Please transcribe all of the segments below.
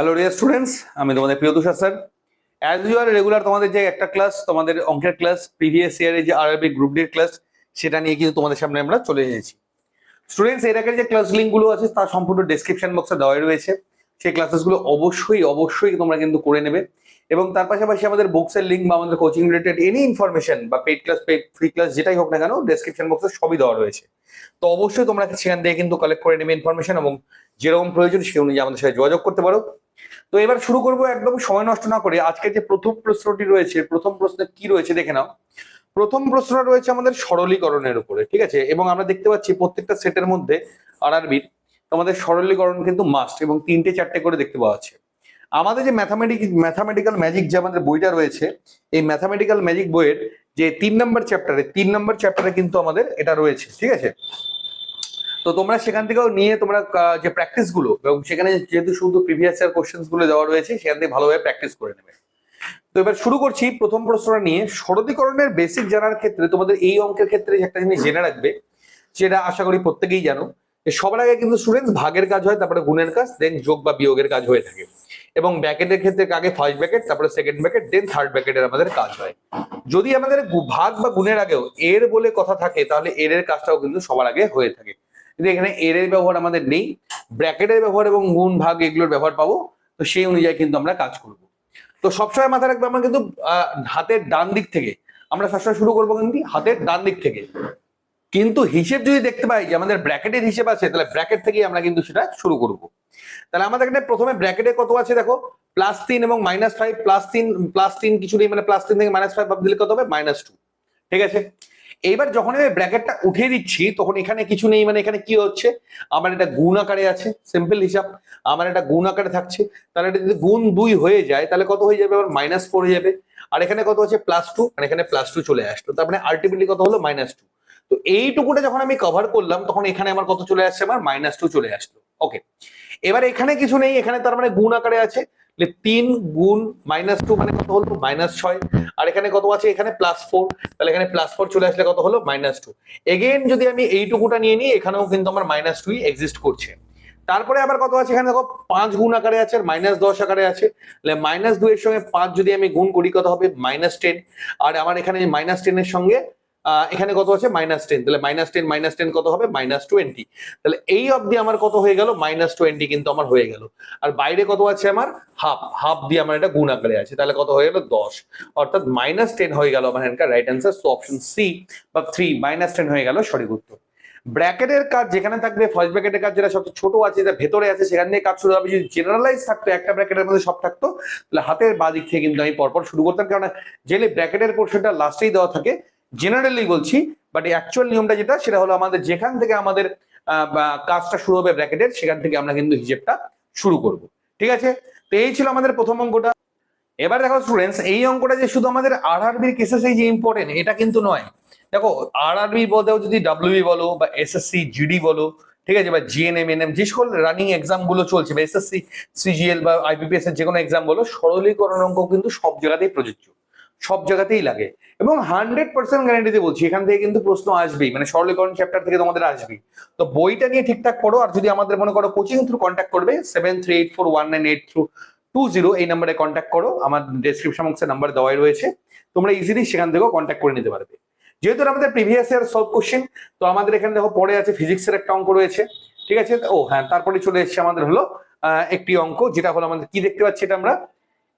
Hello dear students আমি তোমাদের প্রিয় Tushar sir. As your regular তোমাদের যে একটা ক্লাস তোমাদের অঙ্কের ক্লাস প্রিভিয়াস ইয়ারের যে আরবি গ্রুপ ডির ক্লাস সেটা নিয়ে কিন্তু তোমাদের সামনে আমরা চলে এসেছি। স্টুডেন্টস এর আগের যে ক্লাস লিঙ্কগুলো আছে তার সম্পূর্ণ ডেসক্রিপশন বক্সে দেওয়া রয়েছে। সেই ক্লাসেসগুলো অবশ্যই অবশ্যই তোমরা কিন্তু করে নেবে। এবং তার পাশাপাশি আমাদের বুকসের লিঙ্ক বা আমাদের কোচিং রিলেটেড এনি ইনফরমেশন বা paid class paid free class যেটাই হোক না কেন ডেসক্রিপশন বক্সে সবই দেওয়া রয়েছে। তো অবশ্যই তোমরা সেখান থেকে কিন্তু কালেক্ট করে নেবে ইনফরমেশন এবং যেরকম প্রয়োজন সেই অনুযায়ী আমাদের সাথে যোগাযোগ করতে পারো। তো এবার শুরু করব একদম সময় নষ্ট না করে। আজকে যে প্রথম প্রশ্নটি রয়েছে, প্রথম প্রশ্নে কি রয়েছে দেখে নাও। প্রথম প্রশ্নটা রয়েছে আমাদের সরলীকরণের উপরে, ঠিক আছে? এবং আমরা দেখতে পাচ্ছি প্রত্যেকটা সেটের মধ্যে আরআরবির তোমাদের সরলীকরণ কিন্তু মাস্ট এবং তিনটে চারটে করে দেখতে পাওয়া যাচ্ছে। আমাদের যে ম্যাথামেটিক ম্যাথামেটিক্যাল ম্যাজিক যে আমাদের বইটা রয়েছে, এই ম্যাথামেটিক্যাল ম্যাজিক বইয়ের যে তিন নম্বর চ্যাপ্টারে তিন নম্বর চ্যাপ্টারে কিন্তু আমাদের এটা রয়েছে, ঠিক আছে? তো তোমরা সেখান থেকেও নিয়ে তোমরা যে প্র্যাকটিসগুলো এবং সেখানে যেহেতু শুধু প্রিভিয়াস ইয়ার কোশ্চেন্সগুলো দেওয়া রয়েছে, সেখান থেকে ভালোভাবে প্র্যাকটিস করে নেবে। তো এবার শুরু করছি প্রথম প্রশ্নটা নিয়ে। সরলীকরণের বেসিক জানার ক্ষেত্রে তোমাদের এই অঙ্কের ক্ষেত্রে একটা জিনিস জেনে রাখবে সেটা আশা করি প্রত্যেকেই জানো সবার আগে কিন্তু স্টুডেন্টস ভাগের কাজ হয়, তারপরে গুণের কাজ দেন যোগ বা বিয়োগের কাজ হয়ে থাকে। এবং ব্যাকেটের ক্ষেত্রে আগে ফার্স্ট ব্যাকেট তারপরে সেকেন্ড ব্যাকেট দেন থার্ড ব্যাকেটের আমাদের কাজ হয়। যদি আমাদের ভাগ বা গুণের আগেও এর বলে কথা থাকে, তাহলে এর এর কাজটাও কিন্তু সবার আগে হয়ে থাকে। কিন্তু এখানে এর এর ব্যবহার আমাদের নেই। ব্র্যাকেটের ব্যবহার এবং গুণ, ভাগ এগুলোর ব্যবহার পাবো। তো সেই অনুযায়ী কিন্তু আমরা কাজ করব। তো সবসময় মাথায় রাখবে আমরা কিন্তু হাতের ডান দিক থেকে, আমরা সবসময় শুরু করব কিন্তু হাতের ডান দিক থেকে। কিন্তু হিসেব যদি দেখতে পাই যে আমাদের ব্র্যাকেটের হিসেব আছে, তাহলে ব্র্যাকেট থেকেই আমরা কিন্তু সেটা শুরু করব। তাহলে আমাদের এখানে প্রথমে ব্র্যাকেটে কত আছে দেখো? প্লাস তিন এবং মাইনাস ফাইভ প্লাস তিন প্লাস তিন কিছু নেই মানে প্লাস তিন থেকে মাইনাস ফাইভ দিলে কত হবে? মাইনাস টু ঠিক আছে? এইবার যখন আমি ব্র্যাকেটটা উঠিয়ে দিচ্ছি, তখন এখানে কিছু নেই মানে এখানে কি হচ্ছে? আমার এটা গুণ আকারে আছে সিম্পল হিসাব। আমার এটা গুণ আকারে থাকছে। তাহলে এটা যদি গুণ দুই হয়ে যায়, তাহলে কত হয়ে যাবে? আবার মাইনাস ফোর হয়ে যাবে। আর এখানে কত আছে? প্লাস টু আর এখানে প্লাস টু চলে আসলো। তার মানে আলটিমেটলি কত হলো? মাইনাস টু তো এইটুকুটা যখন আমি কভার করলাম, তখন এখানে আমার কত চলে আসছে? আমার মাইনাস টু চলে আসলো। ওকে এবার এখানে কিছু নেই, এখানে তার মানে গুণ আকারে আছে। তিন গুণ মাইনাস টু মানে কত হলো? মাইনাস ছয়। আর এখানে কত আছে? এখানে প্লাস ফোর তাহলে এখানে প্লাস ফোর চলে আসলে কত হলো? মাইনাস টু এগেন যদি আমি এইটুকুটা নিয়ে নিই, এখানেও কিন্তু আমার মাইনাস টুই এক্সিস্ট করছে। তারপরে আবার কত আছে? এখানে দেখো, পাঁচ গুণ আকারে আছে আর মাইনাস দশ আকারে আছে। তাহলে মাইনাস দুইয়ের সঙ্গে পাঁচ যদি আমি গুণ করি, কত হবে? মাইনাস টেন আর আমার এখানে মাইনাস টেনের সঙ্গে এখানে কত আছে? মাইনাস টেন তাহলে মাইনাস টেন মাইনাস টেন কত হবে? মাইনাস টোয়েন্টি তাহলে এই অবধি আমার কত হয়ে গেল? মাইনাস টোয়েন্টি কিন্তু আমার হয়ে গেল। আর বাইরে কত আছে আমার? হাফ হাফ দিয়ে আমার এটা গুণ আকারে আছে। তাহলে কত হয়ে গেল? দশ। অর্থাৎ মাইনাস টেন হয়ে গেল আমার এখানকার রাইট অ্যান্সার তো অপশন সি বা থ্রি মাইনাস টেন হয়ে গেল সঠিক উত্তর। ব্র্যাকেটের কাজ যেখানে থাকবে ফার্স্ট ব্র্যাকেটের কাজ যেটা সবচেয়ে ছোট আছে, যেটা ভেতরে আছে, সেখান থেকে কাজ শুরু হবে। যদি জেনারেলাইজ থাকতো, একটা ব্র্যাকেটের মধ্যে সব থাকতো, তাহলে হাতের বাঁ দিক থেকে কিন্তু আমি পরপর শুরু করতাম। কারণ জেলে ব্র্যাকেটের পোর্শনটা লাস্টেই দেওয়া থাকে জেনারেলি বলছি বাট অ্যাকচুয়াল নিয়মটা যেটা, সেটা হলো আমাদের যেখান থেকে আমাদের কাজটা শুরু হবে ব্র্যাকেটের সেখান থেকে আমরা কিন্তু হিসেবটা শুরু করব। ঠিক আছে? তো এই ছিল আমাদের প্রথম অঙ্কটা। এবার দেখো স্টুডেন্টস এই অঙ্কটা যে শুধু আমাদের আর আরআরবির কেসেসেই যে ইম্পর্টেন্ট এটা কিন্তু নয়। দেখো আর আরআরবি বলতেও যদি ডাব্লিউবি বলো, বা এসএসসি জিডি বলো, ঠিক আছে? বা জিএনএম এনএম যে সকল রানিং এক্সামগুলো চলছে, বা এসএসসি সিজিএল বা আইবিপিএস এর যে কোনো এক্সাম বলো, সরলীকরণ অঙ্ক কিন্তু সব জায়গাতেই প্রযোজ্য। সব জায়গাতেই লাগে। এবং হান্ড্রেড পার্সেন্ট গ্যারান্টিতে বলছি, এখান থেকে কিন্তু প্রশ্ন আসবেই। মানে সরলীকরণ চ্যাপ্টার থেকে তোমাদের আসবেই। তো বইটা নিয়ে ঠিকঠাক করো, আর যদি আমাদের মনে করো কোচিং থ্রু কন্ট্যাক্ট করবে seven three eight four one nine eight three two zero এই নাম্বারে কন্ট্যাক্ট করো। আমার ডেসক্রিপশন বক্সে নাম্বার দেওয়াই রয়েছে। তোমরা ইজিলি সেখান থেকেও কন্ট্যাক্ট করে নিতে পারবে। যেহেতু আমাদের প্রিভিয়াস ইয়ার সলভ কোশ্চেন তো আমাদের এখানে দেখো পড়ে আছে ফিজিক্সের একটা অঙ্ক রয়েছে। ঠিক আছে? ও হ্যাঁ তারপরে চলে এসেছে আমাদের হলো একটি অঙ্ক, যেটা হলো আমাদের কি দেখতে পাচ্ছি এটা আমরা?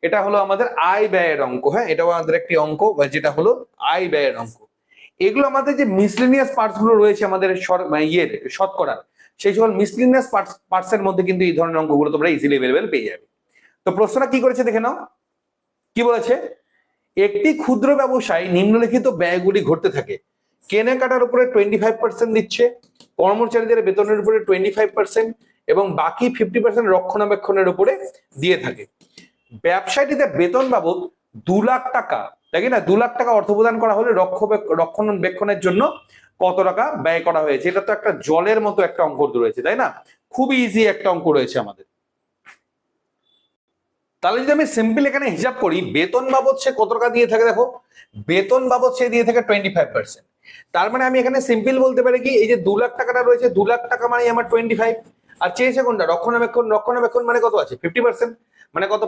এটা হলো আমাদের আয় ব্যয়ের অঙ্ক হ্যাঁ? এটাও আমাদের একটি অঙ্ক, বা যেটা হলো আয় ব্যয়ের অঙ্ক। এগুলো আমাদের যে মিসলিনিয়াস পার্টসগুলো রয়েছে আমাদের মানে ইয়ের, শতকরার, সেই সকল মিসলিনিয়াস পার্টস পার্টস এর মধ্যে কিন্তু এই ধরনের অঙ্কগুলো তোমরা ইজিলি অ্যাভেলেবেল পেয়ে যাবে। তো প্রশ্নটা কি করেছে দেখে নাও। কি বলেছে? একটি ক্ষুদ্র ব্যবসায় নিম্নলিখিত ব্যয়গুলি ঘটতে থাকে। কেনাকাটার উপরে টোয়েন্টি ফাইভ পার্সেন্ট দিচ্ছে, কর্মচারীদের বেতনের উপরে টোয়েন্টি ফাইভ পার্সেন্ট এবং বাকি ফিফটি পার্সেন্ট রক্ষণাবেক্ষণের উপরে দিয়ে থাকে। ব্যবসায়টিতে বেতন বাবদ দু লাখ টাকা, তাই না? দু লাখ টাকা অর্থ প্রদান করা হলে রক্ষণাবেক্ষণের জন্য কত টাকা ব্যয় করা হয়েছে? এটা তো একটা জলের মতো একটা অঙ্ক রয়েছে, তাই না? খুবই ইজি একটা অঙ্ক রয়েছে আমাদের। তাহলে যদি আমি সিম্পল এখানে হিসাব করি, বেতন বাবদ সে কত টাকা দিয়ে থাকে দেখো? বেতন বাবদ সে দিয়ে থাকে টোয়েন্টি ফাইভ পার্সেন্ট তার মানে আমি এখানে সিম্পল বলতে পারি কি, এই যে দু লাখ টাকাটা রয়েছে, দু লাখ টাকা মানে আমার টোয়েন্টি ফাইভ আর চেয়েছে কোনটা? রক্ষণাবেক্ষণ রক্ষণাবেক্ষণ মানে কত আছে? ফিফটি পার্সেন্ট মানে কত?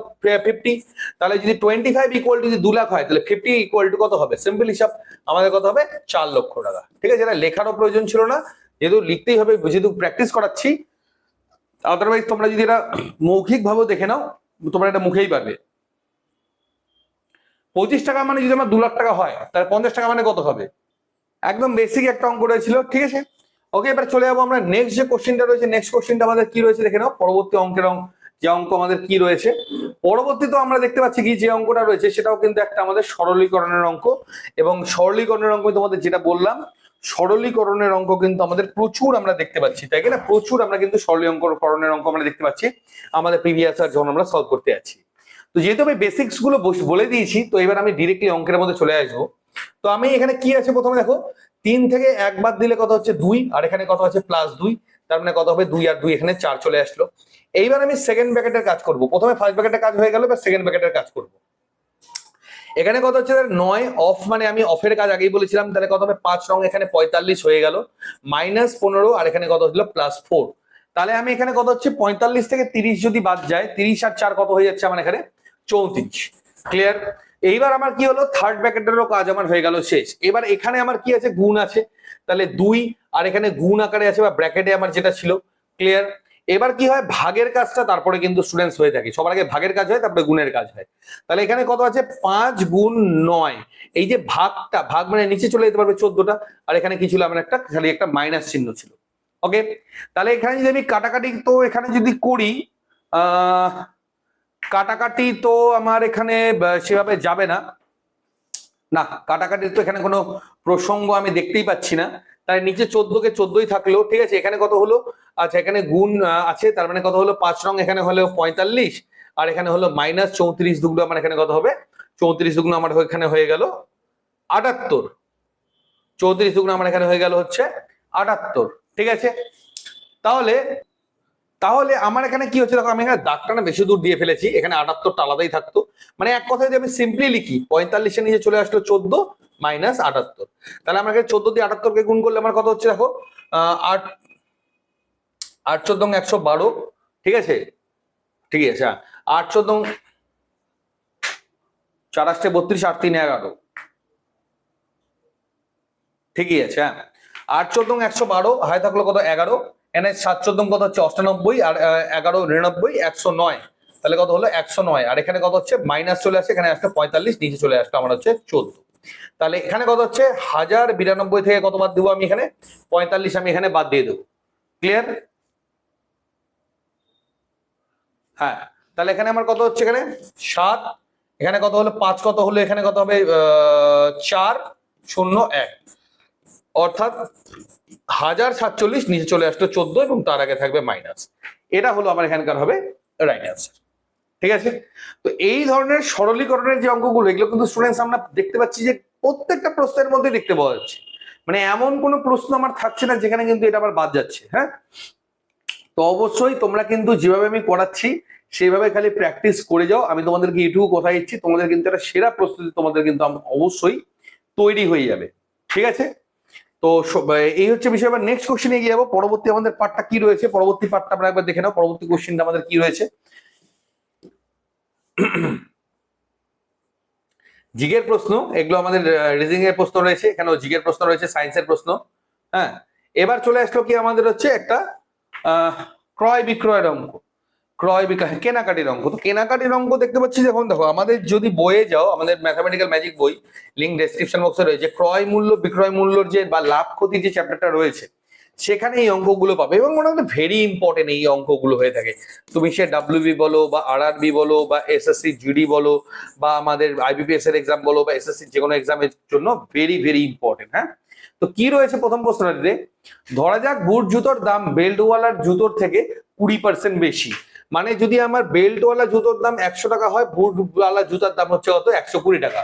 ফিফটি তাহলে যদি টোয়েন্টি ফাইভ ইকুয়াল টু যদি দু লাখ হয়, তাহলে ফিফটি ইকুয়াল টু কত হবে? সিম্পল হিসাব, আমাদের কত হবে? চার লক্ষ টাকা। ঠিক আছে? এটা লেখারও প্রয়োজন ছিল না। যেহেতু লিখতেই হবে, যেহেতু প্র্যাকটিস করাচ্ছি আদারওয়াইজ তোমরা যদি এটা মৌখিক ভাবেও দেখে নাও, তোমরা এটা মুখেই পারবে পঁচিশ টাকা মানে যদি আমার দু লাখ টাকা হয়, তাহলে পঞ্চাশ টাকা মানে কত হবে? একদম বেসিক একটা অঙ্ক রয়েছিল, ঠিক আছে? ওকে এবার চলে যাব আমরা নেক্সট যে কোশ্চেনটা রয়েছে নেক্সট কোশ্চেনটা আমাদের কি রয়েছে দেখে নাও, পরবর্তী অঙ্কের অঙ্ক যে অঙ্ক আমাদের কি রয়েছে? পরবর্তীতে আমরা দেখতে পাচ্ছি কি যে অঙ্কটা রয়েছে, সেটাও কিন্তু একটা আমাদের সরলীকরণের অঙ্ক। এবং সরলীকরণের অঙ্ক তোমাদের যেটা বললাম, সরলীকরণের অঙ্ক কিন্তু আমাদের প্রচুর আমরা দেখতে পাচ্ছি, তাই না? প্রচুর আমরা কিন্তু সরলীকরণের অঙ্ক আমরা দেখতে পাচ্ছি, আমাদের প্রিভিয়াস আর যখন আমরা সলভ করতে যাচ্ছি। তো যেহেতু আমি বেসিক্সগুলো বলে দিয়েছি, তো এবার আমি ডিরেক্টলি অঙ্কের মধ্যে চলে আসব। তো আমি এখানে কি আছে প্রথমে দেখো? তিন থেকে এক বাদ দিলে কত হচ্ছে দুই, আর এখানে কত হচ্ছে প্লাস দুই, তার মানে কত হবে দুই আর দুই, এখানে চার চলে আসলো। এইবার আমি সেকেন্ড ব্যাকেটের কাজ করব। প্রথমে ফার্স্ট ব্র্যাকেটের কাজ হয়ে গেল, এবার সেকেন্ড ব্যাকেটের কাজ করব। এখানে কত হচ্ছে নয় অফ মানে আমি অফের কাজ আগেই বলেছিলাম, তাহলে কত হবে? পাঁচ রং এখানে পঁয়তাল্লিশ হয়ে গেল। মাইনাস পনেরো, আর এখানে কত হচ্ছিল প্লাস ফোর তাহলে আমি এখানে কত হচ্ছে? পঁয়তাল্লিশ থেকে তিরিশ যদি বাদ যায়, তিরিশ আর চার কত হয়ে যাচ্ছে আমার এখানে? চৌত্রিশ। ক্লিয়ার এইবার আমার কি হলো? থার্ড ব্র্যাকেটেরও কাজ আমার হয়ে গেল শেষ। এবার এখানে আমার কি আছে? গুণ আছে। তাহলে দুই, আর এখানে গুণ আকারে আছে বা ব্র্যাকেটে আমার যেটা ছিল। ক্লিয়ার এবার কি হয়? ভাগের কাজটা তারপরে কিন্তু স্টুডেন্টস হয়ে থাকে। সবার আগে ভাগের কাজ হয়, তারপরে গুণের কাজ হয়। তাহলে এখানে কত আছে? পাঁচ গুণ নয়। এই যে ভাগটা, ভাগ মানে নিচে চলে যেতে পারবে চোদ্দটা। আর এখানে কি ছিল? আমার একটা, খালি একটা মাইনাস চিহ্ন ছিল। ওকে তাহলে এখানে যদি আমি কাটাকাটি তো এখানে যদি করি কাটাকাটি তো আমার এখানে সেভাবে যাবে না। না, কাটাকাটির তো এখানে কোনো প্রসঙ্গ আমি দেখতেই পাচ্ছি না। তাই নিচে চোদ্দকে চোদ্দই থাকল ঠিক আছে, এখানে কত হলো? আচ্ছা এখানে গুণ আছে, তার মানে কত হলো? পাঁচ রং এখানে হলো পঁয়তাল্লিশ, আর এখানে হলো মাইনাস চৌত্রিশ দুগুলো আমার এখানে কত হবে? চৌত্রিশ দুগুলো আমার এখানে হয়ে গেল আটাত্তর। চৌত্রিশ দুগুলো আমার এখানে হয়ে গেল হচ্ছে আটাত্তর, ঠিক আছে? তাহলে তাহলে আমার এখানে কি হচ্ছে দেখো, আমি এখানে দাগটা না বেশি দূর দিয়ে ফেলেছি, এখানে আটাত্তরটা আলাদাই থাকতো। মানে এক কথায় যদি আমি সিম্পলি লিখি, পঁয়তাল্লিশের নিচে চলে আসলো চোদ্দ মাইনাস আটাত্তর। তাহলে আমাকে চোদ্দ দিয়ে আটাত্তরকে গুণ করলে আমার কত হচ্ছে দেখো আট আট চোদ্দ একশো বারো, ঠিক আছে? ঠিক আছে হ্যাঁ। আট চোদ্দ চার আষ্টে বত্রিশ, আট তিন এগারো। ঠিকই আছে হ্যাঁ। আট চোদ্দ একশো বারো হাই থাকল কত? এগারো। এনে সাত চোদ্দ কত হচ্ছে? অষ্টানব্বই আর এগারো নিরানব্বই, একশো নয়। তাহলে কত হলো? একশো নয়। আর এখানে কত হচ্ছে? মাইনাস চলে আসছে এখানে আসছে পঁয়তাল্লিশ, নিচে চলে আসলো আমার হচ্ছে চোদ্দ। তাহলে এখানে কত হচ্ছে? হাজার বিরানব্বই থেকে কত বাদ দেবো আমি এখানে? পঁয়তাল্লিশ আমি এখানে বাদ দিয়ে দেবো। ক্লিয়ার হ্যাঁ। তাহলে এখানে আমার কত হচ্ছে এখানে? সাত। এখানে কত হলো? পাঁচ কত হলো? এখানে কত হবে? চার, শূন্য, এক। অর্থাৎ হাজার সাতচল্লিশ, নিচে চলে আসলো চোদ্দ এবং তার আগে থাকবে মাইনাস এটা হলো আমার এখানকার হবে রাইট অ্যান্সার ঠিক আছে? তো এই ধরনের সরলীকরণের যে অঙ্কগুলো, এগুলো কিন্তু স্টুডেন্টস আমরা দেখতে পাচ্ছি যে প্রত্যেকটা প্রশ্নের মধ্যে দেখতে পাওয়া যাচ্ছে। মানে এমন কোনো প্রশ্ন আমার থাকছে না যেখানে কিন্তু এটা আবার বাদ যাচ্ছে হ্যাঁ? তো অবশ্যই তোমরা কিন্তু যেভাবে আমি করাচ্ছি সেইভাবে খালি প্র্যাকটিস করে যাও। আমি তোমাদেরকে এটুকু কথা দিচ্ছি। তোমাদের কিন্তু একটা সেরা প্রস্তুতি তোমাদের কিন্তু অবশ্যই তৈরি হয়ে যাবে। ঠিক আছে? তো এই হচ্ছে বিষয়। এবার নেক্সট কোশ্চেনে এগিয়ে যাব। পরবর্তী আমাদের পার্টটা কি রয়েছে? পরবর্তী পার্টটা আমরা একবার দেখে নাও। পরবর্তী কোশ্চেনটা আমাদের কি রয়েছে? জিগের প্রশ্ন, এগুলো আমাদের রিজিং এর প্রশ্ন রয়েছে। এখানেও জিগের প্রশ্ন রয়েছে সায়েন্সের প্রশ্ন। হ্যাঁ? এবার চলে আসলো কি আমাদের হচ্ছে একটা ক্রয় বিক্রয়ের অঙ্ক। ক্রয় বিক্রয় কেনাকাটির অঙ্ক তো কেনাকাটির অঙ্ক দেখতে পাচ্ছি যখন দেখো, আমাদের যদি বইয়ে যাও, আমাদের ম্যাথামেটিক্যাল ম্যাজিক বই লিঙ্ক ডেসক্রিপশন বক্সে রয়েছে, ক্রয় মূল্য, বিক্রয় মূল্যর যে বা লাভ ক্ষতির যে চ্যাপ্টারটা রয়েছে, সেখানে এই অঙ্কগুলো পাবে এবং মনে হয় ভেরি ইম্পর্টেন্ট এই অঙ্কগুলো হয়ে থাকে। তুমি সে ডাব্লিউবি বলো বা আরআরবি বলো বা এসএসসি জিডি বলো বা আমাদের আইবিপিএস এর এক্সাম বলো বা এসএসসি যে কোনো এক্সামের জন্য ভেরি ভেরি ইম্পর্টেন্ট হ্যাঁ? তো কি রয়েছে প্রথম প্রশ্নটিতে? ধরা যাক বুট জুতোর দাম বেল্টওয়ালার জুতোর থেকে কুড়ি পার্সেন্ট বেশি। মানে যদি আমার বেল্টওয়ালা জুতোর দাম একশো টাকা হয় বুটওয়ালা জুতার দাম হচ্ছে কত? একশো কুড়ি টাকা।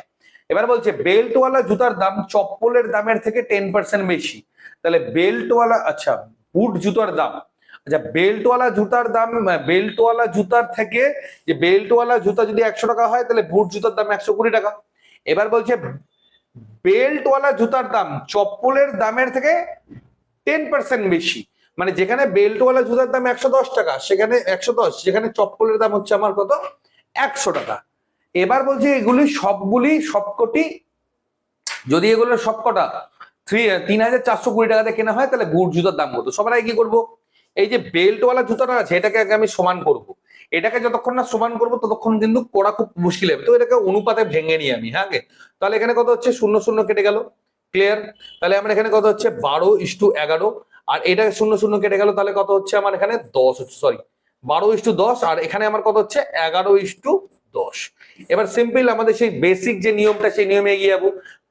এবার বলছে বেল্টওয়ালা জুতার দাম চপ্পলের দামের থেকে টেন পার্সেন্ট বেশি। তাহলে বেল্টওয়ালা আচ্ছা বুট জুতার দাম। আচ্ছা বেল্টওয়ালা জুতার দাম বেল্টওয়ালা জুতার থেকে যে বেল্টওয়ালা জুতা যদি একশো টাকা হয়, তাহলে বুট জুতার দাম একশো কুড়ি টাকা। এবার বলছে বেল্টওয়ালা জুতার দাম চপ্পলের দামের থেকে টেন পার্সেন্ট বেশি। মানে যেখানে বেল্টওয়ালা জুতার দাম একশো দশ টাকা, সেখানে একশো দশ, যেখানে চপ্পলের দাম হচ্ছে আমার কত? একশো টাকা। এবার বলছি এগুলি সবগুলি সবকটি, যদি এগুলো সবকটা থ্রি তিন হাজার চারশো কুড়ি টাকাতে কেনা হয়, তাহলে বুট জুতার দাম কত? সবার আগে কি করব? এই যে বেল্টওয়ালা জুতাটা আছে, এটাকে আগে আমি সমান করব। এটাকে যতক্ষণ না সমান করব, ততক্ষণ কিন্তু করা খুব মুশকিল হবে। তো এটাকে অনুপাতে ভেঙে নিই আমি হ্যাঁ তাহলে এখানে কত হচ্ছে? শূন্য শূন্য কেটে গেল। ক্লিয়ার তাহলে আমার এখানে কত হচ্ছে? বারো ইস্টু এগারো। আর এটা শূন্য শূন্য কেটে গেল, তাহলে কত হচ্ছে আমার এখানে? দশ সরি বারো ইস্টু দশ, আর এখানে আমার কত হচ্ছে? এগারো ইস্টু দশ। এবার সিম্পল আমাদের সেই বেসিক যে নিয়মটা, সেই নিয়মে এগিয়ে যাব।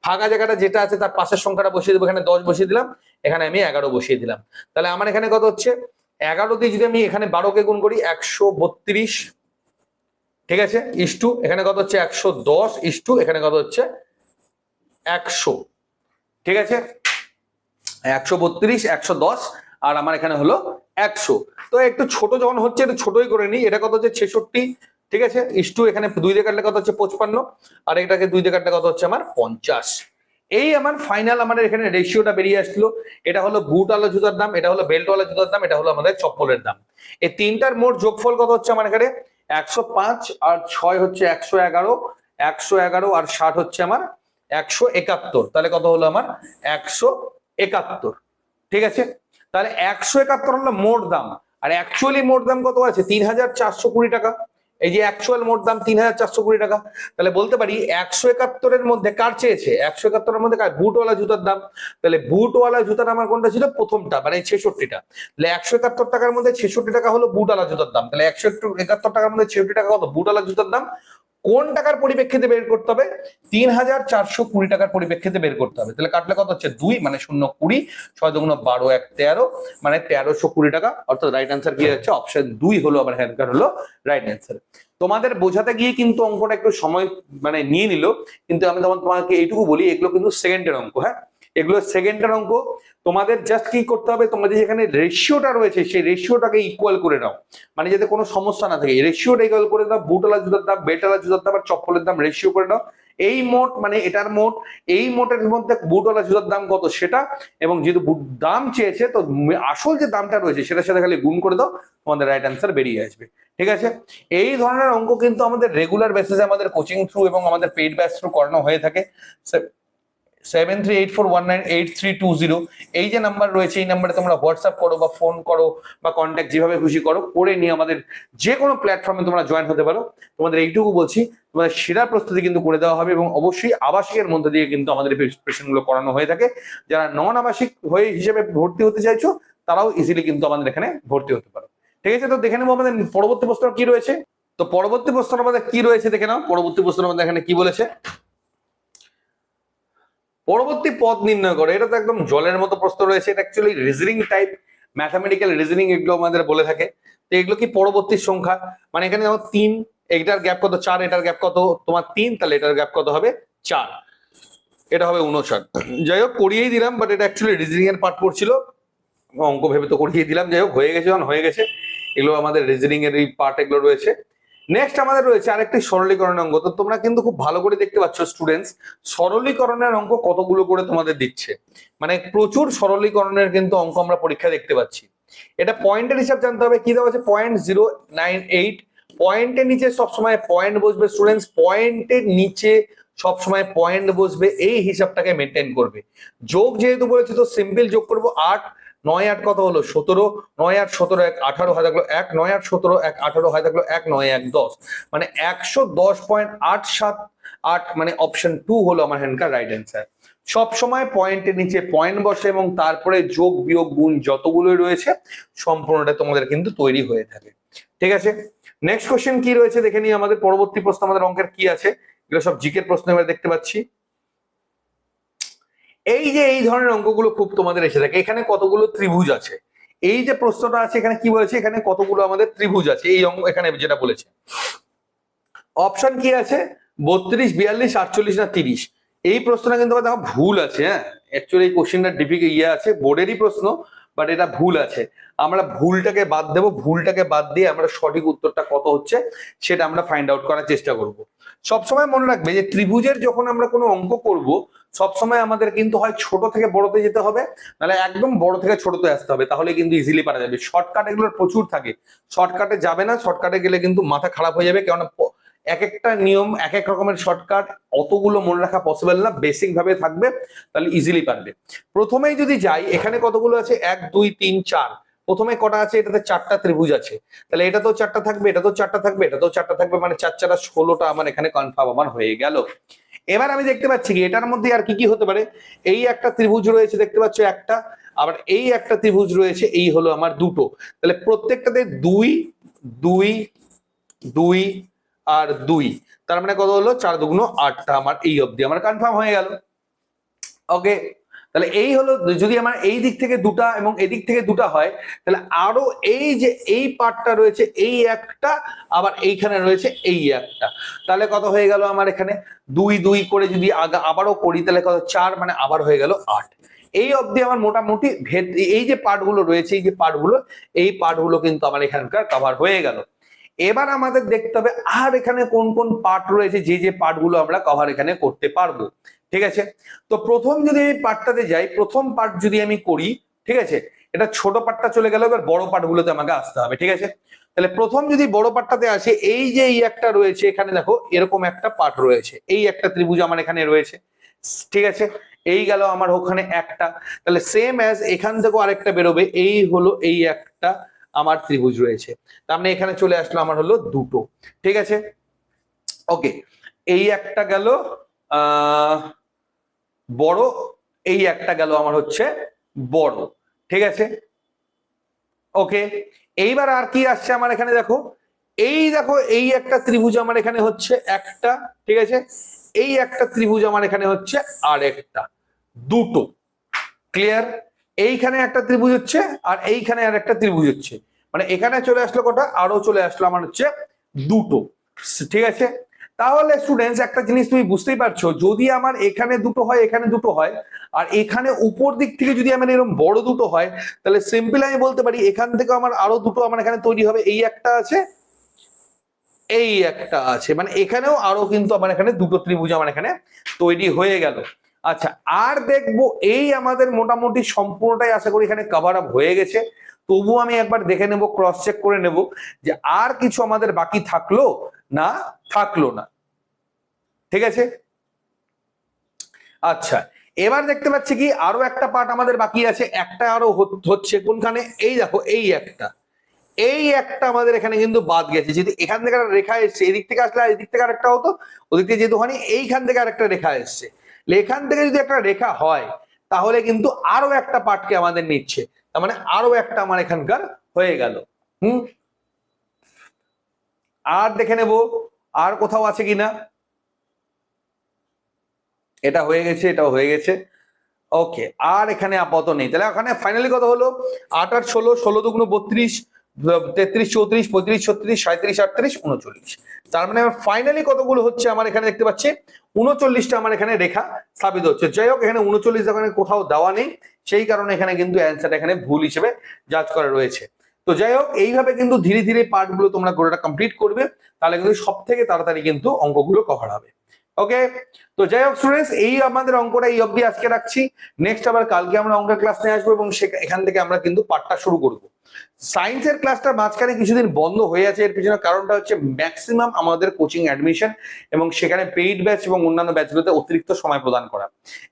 ফাঁকা জায়গাটা যেটা আছে, তার পাশের সংখ্যাটা বসিয়ে দেবো। এখানে দশ বসিয়ে দিলাম, এখানে আমি এগারো বসিয়ে দিলাম। তাহলে আমার এখানে কত হচ্ছে? এগারো দিয়ে যদি আমি এখানে বারোকে গুণ করি, একশো বত্রিশ। ঠিক আছে? ইস্টু এখানে কত হচ্ছে? একশো দশ। ইস্টু এখানে কত হচ্ছে? একশো। ঠিক আছে? একশো বত্রিশ, একশো দশ, আর আমার এখানে হলো একশো। তো একটু ছোট যখন হচ্ছে, একটু ছোটই করে নিই। এটা কত হচ্ছে? ছেষট্টি, ঠিক আছে? ইস্টু এখানে দুই দিয়ে কাটলে কত হচ্ছে? পঁচপান্ন, আর এটাকে দুই দিয়ে কাটলে কত হচ্ছে? আমার পঞ্চাশ। এই আমার ফাইনাল আমাদের এখানে রেশিওটা বেরিয়ে আসলো। এটা হলো বুট আলো জুতার দাম, এটা হলো বেল্ট ওয়ালা জুতার দাম, এটা হলো আমাদের চপ্পলের দাম। এই তিনটার মোট যোগফল কত হচ্ছে আমার এখানে? একশো পাঁচ, আর ছয় হচ্ছে একশো এগারো একশো এগারো, আর ষাট হচ্ছে আমার একশো একাত্তর। তাহলে কত হলো আমার? একশো একাত্তর। ঠিক আছে? তাহলে একশো একাত্তর হলো মোট দাম। আর অ্যাকচুয়ালি মোট দাম কত আছে? তিন হাজার চারশো কুড়ি টাকা। এই যে অ্যাকচুয়াল মোট দাম তিন হাজার চারশো কুড়ি টাকা। তাহলে বলতে পারি একশো একাত্তরের মধ্যে কার চেয়েছে? একশো একাত্তরের মধ্যে কার? বুটওয়ালা জুতার দাম। তাহলে বুটওয়ালা জুতার আমার কোনটা ছিল? প্রথমটা মানে ছেষট্টিটা। তাহলে একশো একাত্তর টাকার মধ্যে ছেষট্টি টাকা হলো বুটওয়ালা জুতার দাম। তাহলে একশো একাত্তর টাকার মধ্যে ছেষট্টি টাকা কত? বুটওয়ালা জুতার দাম কোন টাকার পরিপ্রেক্ষিতে বের করতে হবে? তিন হাজার চারশো কুড়ি টাকার পরিপ্রেক্ষিতে বের করতে হবে। তাহলে কাটলে কত হচ্ছে? দুই মানে শূন্য কুড়ি, ছয় দুগুণ বারো এক তেরো মানে তেরোশো কুড়ি টাকা। অর্থাৎ রাইট অ্যান্সার কি হচ্ছে? অপশন দুই হলো আমার হ্যান্ডকার হলো রাইট অ্যান্সার তোমাদের বোঝাতে গিয়ে কিন্তু অঙ্কটা একটু সময় মানে নিয়ে নিল। কিন্তু আমি তোমাকে এইটুকু বলি, এগুলো কিন্তু সেকেন্ডের অঙ্ক হ্যাঁ? এগুলো সেকেন্ডের অঙ্ক। তোমাদের জাস্ট কি করতে হবে? তোমাদের যেখানে রেশিওটা রয়েছে, সেই রেশিওটাকে ইকুয়াল করে নাও। মানে যাতে কোনো সমস্যা না থাকে। রেশিওটা ইকুয়াল করে দাও বুটওয়ালা জুতার দাম বেটালা জুতার দাম আর চপ্পলের দাম রেশিও করে নাও। এই মোট মানে এটার মোট, এই মোটের মধ্যে বুটওয়ালা জুতার দাম কত? সেটা, এবং যেহেতু বুট দাম চেয়েছে, তো আসল যে দামটা রয়েছে, সেটার সাথে খালি গুণ করে দাও, তোমাদের রাইট অ্যান্সার বেরিয়ে আসবে। ঠিক আছে? এই ধরনের অঙ্ক কিন্তু আমাদের রেগুলার বেসিসে আমাদের কোচিং থ্রু এবং আমাদের পেইড ব্যাচ থ্রু করানো হয়ে থাকে। Seven three eight four one nine eight three two zero এই যে নাম্বার রয়েছে, এই নাম্বারে তোমরা হোয়াটসঅ্যাপ করো বা ফোন করো বা কন্ট্যাক্ট যেভাবে খুশি করো, করে নিয়ে আমাদের যে কোনো প্ল্যাটফর্মে তোমরা জয়েন হতে পারো। তোমাদের এইটুকু বলছি, তোমাদের সেরা প্রস্তুতি কিন্তু করে দেওয়া হবে এবং অবশ্যই আবাসিকের মধ্যে দিয়ে কিন্তু আমাদের প্রিপারেশন করানো হয়ে থাকে। যারা নন আবাসিক হয়ে হিসেবে ভর্তি হতে চাইছো, তারাও ইজিলি কিন্তু আমাদের এখানে ভর্তি হতে পারো। ঠিক আছে, তো দেখে নেব আমাদের পরবর্তী প্রশ্ন কি রয়েছে? তো পরবর্তী প্রশ্ন আমাদের কি রয়েছে দেখে নাও। পরবর্তী প্রশ্ন আমাদের এখানে কি বলেছে? পরবর্তী পদ নির্ণয় করে, এটা তো একদম জলের মতো প্রশ্ন রয়েছে, এটা actually reasoning type mathematical reasoning এগুলো আমাদের বলে থাকে। তো এগুলো কি পরবর্তী সংখ্যা? মানে এখানে যেমন তিন এটার গ্যাপ কত? চার, এটার গ্যাপ কত? তোমার তিন, তাহলে এটার গ্যাপ কত হবে? চার। এটা হবে উনষাট। যাই হোক, করিয়েই দিলাম বাট এটা অ্যাকচুয়ালি রিজনিং এর পার্ট পড়ছিল। অঙ্ক ভেবে তো করিয়ে দিলাম। যাই হোক, হয়ে গেছে যখন হয়ে গেছে। এগুলো আমাদের রিজনিং এর এই পার্ট এগুলো রয়েছে। নেক্সট আমাদের রয়েছে আরেকটি সরলীকরণের অঙ্ক তো তোমরা কিন্তু খুব ভালো করে দেখতে পাচ্ছ স্টুডেন্টস সরলীকরণের অঙ্ক কতগুলো করে তোমাদের দিচ্ছে? মানে প্রচুর সরলীকরণের কিন্তু অঙ্ক আমরা পরীক্ষা দেখতে পাচ্ছি। এটা পয়েন্টের হিসাব জানতে হবে। কি দেওয়া আছে? পয়েন্ট জিরো নাইন এইট পয়েন্টের নিচে সবসময় পয়েন্ট বসবে স্টুডেন্টস পয়েন্টের নিচে সবসময় পয়েন্ট বসবে। এই হিসাবটাকে মেনটেন করবে। যোগ যেহেতু বলেছি, তো সিম্পল যোগ করব। আট নয় আট কত হলো? সতেরো। নয় আট সতেরো এক আঠারো হয় থাকল এক। নয় আট সতেরো এক আঠারো হয় থাকল এক, নয় এক দশ। মানে একশো দশ পয়েন্ট আট সাত আট মানে অপশন টু হলো আমার হ্যান্ডকার রাইট অ্যান্সার সব সময় পয়েন্টের নিচে পয়েন্ট বসে এবং তারপরে যোগ, বিয়োগ, গুণ যতগুলোই রয়েছে, সম্পূর্ণটা তোমাদের কিন্তু তৈরি হয়ে থাকে। ঠিক আছে? নেক্সট কোশ্চেন কি রয়েছে দেখে নিই। আমাদের পরবর্তী প্রশ্ন আমাদের অঙ্কের কি আছে? এগুলো সব জিকের প্রশ্ন এবার দেখতে পাচ্ছি। এই যে এই ধরনের অঙ্কগুলো খুব তোমাদের এসে থাকে, এখানে কতগুলো ত্রিভুজ আছে? এই যে প্রশ্নটা আছে, এখানে কি বলেছে? এখানে কতগুলো আমাদের ত্রিভুজ আছে? এই অঙ্ক এখানে যেটা বলেছে। অপশন কি আছে? বত্রিশ, বিয়াল্লিশ, আটচল্লিশ না তিরিশ? এই প্রশ্নটা কিন্তু দেখো ভুল আছে হ্যাঁ? অ্যাকচুয়ালি এই কোশ্চেনটা ডিফিক ইয়ে আছে। বোর্ডেরই প্রশ্ন। বাট এটা ভুল আছে। আমরা ভুলটাকে বাদ দেবো, ভুলটাকে বাদ দিয়ে আমরা সঠিক উত্তরটা কত হচ্ছে সেটা আমরা ফাইন্ড আউট করার চেষ্টা করব। সবসময় মনে রাখবে যে ত্রিভুজের যখন আমরা কোনো অঙ্ক করব, সবসময় আমাদের কিন্তু হয় ছোট থেকে বড়তে যেতে হবে, নাহলে একদম বড় থেকে ছোটতে আসতে হবে, তাহলে কিন্তু ইজিলি পারা যাবে। শর্টকাট এগুলোর প্রচুর থাকে। শর্টকাটে যাবে না শর্টকাটে গেলে কিন্তু মাথা খারাপ হয়ে যাবে, কেননা এক একটা নিয়ম এক এক রকমের শর্টকাট অতগুলো মনে রাখা পসিবল না বেসিক ভাবে থাকবে, তাহলে ইজিলি পারবে। প্রথমেই যদি যাই, এখানে কতগুলো আছে? এক, দুই, তিন, চার। প্রথমে কটা আছে? এটাতে চারটা ত্রিভুজ আছে। তাহলে এটা তো চারটা থাকবে, এটা তো চারটা থাকবে, এটা তো চারটা থাকবে মানে চার চারটা ষোলোটা আমার এখানে কনফার্ম আমার হয়ে গেল। এবার আমি দেখতে পাচ্ছি কি, এটার মধ্যে আর কি কি হতে পারে? এই একটা ত্রিভুজ রয়েছে, দেখতে পাচ্ছ একটা, আবার এই একটা ত্রিভুজ রয়েছে, এই হলো আমার দুটো। তাহলে প্রত্যেকটাতে দুই দুই দুই আর দুই। তার মানে কত হলো? চার দুগুণ আটটা। আমার এই অবধি আমার কনফার্ম হয়ে গেল। ওকে তাহলে এই হলো, যদি আমার এই দিক থেকে দুটা এবং এদিক থেকে দুটা হয়, তাহলে আরও এই যে এই পার্টটা রয়েছে, এই একটা, আবার এইখানে রয়েছে এই একটা। তাহলে কত হয়ে গেল আমার এখানে? দুই দুই করে যদি আগা আবারও করি, তাহলে কত? চার মানে আবার হয়ে গেল আট। এই অবধি আমার মোটামুটি ভেদ, এই যে পার্টগুলো রয়েছে, এই যে পার্টগুলো, এই পার্টগুলো কিন্তু আমার এখানকার কভার হয়ে গেল। এবার আমাদের দেখতে হবে আর এখানে কোন কোন পার্ট রয়েছে, যে যে পার্টগুলো আমরা কভার এখানে করতে পারব, ঠিক আছে? তো প্রথম যদি আমি পার্টটাতে যাই, প্রথম পার্ট যদি আমি করি, ঠিক আছে? এটা ছোট পার্টটা চলে গেল, এবার বড় পার্টগুলোতে আমাকে আসতে হবে, ঠিক আছে? তাহলে প্রথম যদি বড় পার্টটাতে আসে, এই যে এই একটা রয়েছে, এখানে দেখো, এরকম একটা পার্ট রয়েছে, এই একটা ত্রিভুজ আমার এখানে রয়েছে, ঠিক আছে? এই গেল আমার ওখানে একটা, তাহলে সেম অ্যাজ এখান থেকেও আরেকটা বেরোবে, এই হলো এই একটা আমার ত্রিভুজ রয়েছে। তার মানে এখানে চলে আসলো আমার হলো দুটো। ঠিক আছে? ওকে, এই একটা গেল বড়, এই একটা গেল আমার হচ্ছে বড়। ঠিক আছে? ওকে, এইবার আর কি আসছে আমার এখানে দেখো? এই দেখো, এই একটা ত্রিভুজ আমার এখানে হচ্ছে একটা। ঠিক আছে? এই একটা ত্রিভুজ আমার এখানে হচ্ছে আর একটা দুটো। ক্লিয়ার? এইখানে একটা ত্রিভুজ হচ্ছে আর এইখানে আর একটা ত্রিভুজ হচ্ছে। মানে এখানে চলে আসলো কটা? আরও চলে আসলো আমার হচ্ছে দুটো। ঠিক আছে? তাহলে স্টুডেন্টস একটা জিনিস তুমি বুঝতেই পারছ, যদি আমার এখানে দুটো হয়, এখানে দুটো হয়, আর এখানে উপর দিক থেকে যদি আমার এরকম বড় দুটো হয়, তাহলে সিম্পল আমি বলতে পারি, এখান থেকে আমার আরও দুটো আমার এখানে তৈরি হবে, এই একটা আছে, এই একটা আছে। মানে এখানেও আরও কিন্তু আমার এখানে দুটো ত্রিভুজ আমার এখানে তৈরি হয়ে গেল। আচ্ছা আর দেখব এই আমাদের মোটামুটি সম্পূর্ণটাই আশা করি এখানে কভার আপ হয়ে গেছে। তবু আমি একবার দেখে নেব ক্রস চেক করে নেব যে আর কিছু আমাদের বাকি থাকল না থাকল না। ঠিক আছে? আচ্ছা এবার দেখতে পাচ্ছি কি আরও একটা পার্ট আমাদের বাকি আছে, একটা আরও হচ্ছে কোনখানে? এই দেখো, এই একটা। এই একটা আমাদের এখানে কিন্তু বাদ গেছে। যদি এখান থেকে রেখা এসছে, এদিক থেকে আসলে এদিক থেকে আরেকটা হতো, ওদিক থেকে যেহেতু হয়নি, এইখান থেকে আরেকটা রেখা এসছে। এখান থেকে যদি একটা রেখা হয়, তাহলে কিন্তু আরও একটা পার্টকে আমাদের নিচ্ছে। তার মানে আরও একটা আমার এখানকার হয়ে গেল। হুম? আর দেখে নেব, আর কোথাও আছে কিনা? এটা হয়ে গেছে, এটাও হয়ে গেছে। ওকে, আর এখানে আপাতত নেই। তাহলে ওখানে ফাইনালি কত হলো? আট আট ষোলো ষোলো দুগুণ বত্রিশ তেত্রিশ, চৌত্রিশ, পঁয়ত্রিশ, ছত্রিশ সাঁত্রিশ আটত্রিশ, উনচল্লিশ। তার মানে আমার ফাইনালি কতগুলো হচ্ছে আমার এখানে দেখতে পাচ্ছি? উনচল্লিশটা আমার এখানে রেখা স্থাপিত হচ্ছে। যাই হোক, এখানে উনচল্লিশ এখানে কোথাও দেওয়া নেই। সেই কারণে এখানে কিন্তু অ্যান্সার এখানে ভুল হিসেবে জাজ করা রয়েছে। তো যাই হোক, এইভাবে কিন্তু ধীরে ধীরে পার্টগুলো তোমরা গোটাটা কমপ্লিট করবে। তাহলে কিন্তু সব থেকে তাড়াতাড়ি কিন্তু অঙ্কগুলো কভার হবে। ওকে তো যাই হোক স্টুডেন্টস এই আমাদের অঙ্কটা এই অবধি আজকে রাখছি। নেক্সট আবার কালকে আমরা অঙ্কের ক্লাস নিয়ে আসব এবং এখান থেকে আমরা কিন্তু পাঠটা শুরু করব। সায়েন্সের ক্লাসটা মাঝখানে কিছুদিন বন্ধ হয়ে আছে, এর পিছনে কারণটা হচ্ছে ম্যাক্সিমাম আমাদের কোচিং অ্যাডমিশন এবং সেখানে পেইড ব্যাচ এবং অন্যান্য ব্যাচগুলোতে অতিরিক্ত সময় প্রদান করা।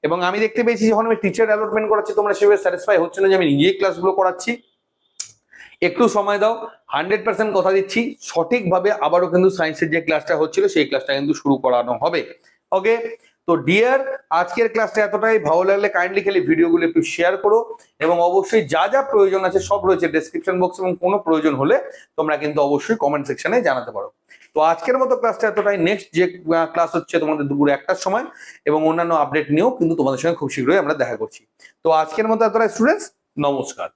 এবং আমি দেখতে পেয়েছি, যখন আমি টিচার অ্যালটমেন্ট করাচ্ছি, তোমরা সেভাবে স্যাটিসফাই হচ্ছে না যে আমি নিজেই ক্লাসগুলো করাচ্ছি। একটু সময় দাও। হান্ড্রেড পার্সেন্ট কথা দিচ্ছি। সঠিকভাবে আবারও কিন্তু সায়েন্সের যে ক্লাসটা হচ্ছিল, সেই ক্লাসটা কিন্তু শুরু করানো হবে। ওকে তো ডিয়ার আজকের ক্লাসটা এতটাই। ভালো লাগলে কাইন্ডলি খালি ভিডিওগুলো একটু শেয়ার করো এবং অবশ্যই যা যা প্রয়োজন আছে সব রয়েছে ডেসক্রিপশন বক্স এবং কোনো প্রয়োজন হলে তোমরা কিন্তু অবশ্যই কমেন্ট সেকশনে জানাতে পারো। তো আজকের মতো ক্লাসটা এতটাই। নেক্সট যে ক্লাস হচ্ছে তোমাদের দুপুরে একটার সময় এবং অন্যান্য আপডেট নিয়েও কিন্তু তোমাদের সঙ্গে খুব শীঘ্রই আমরা দেখা করছি। তো আজকের মতো এতটাই স্টুডেন্টস নমস্কার।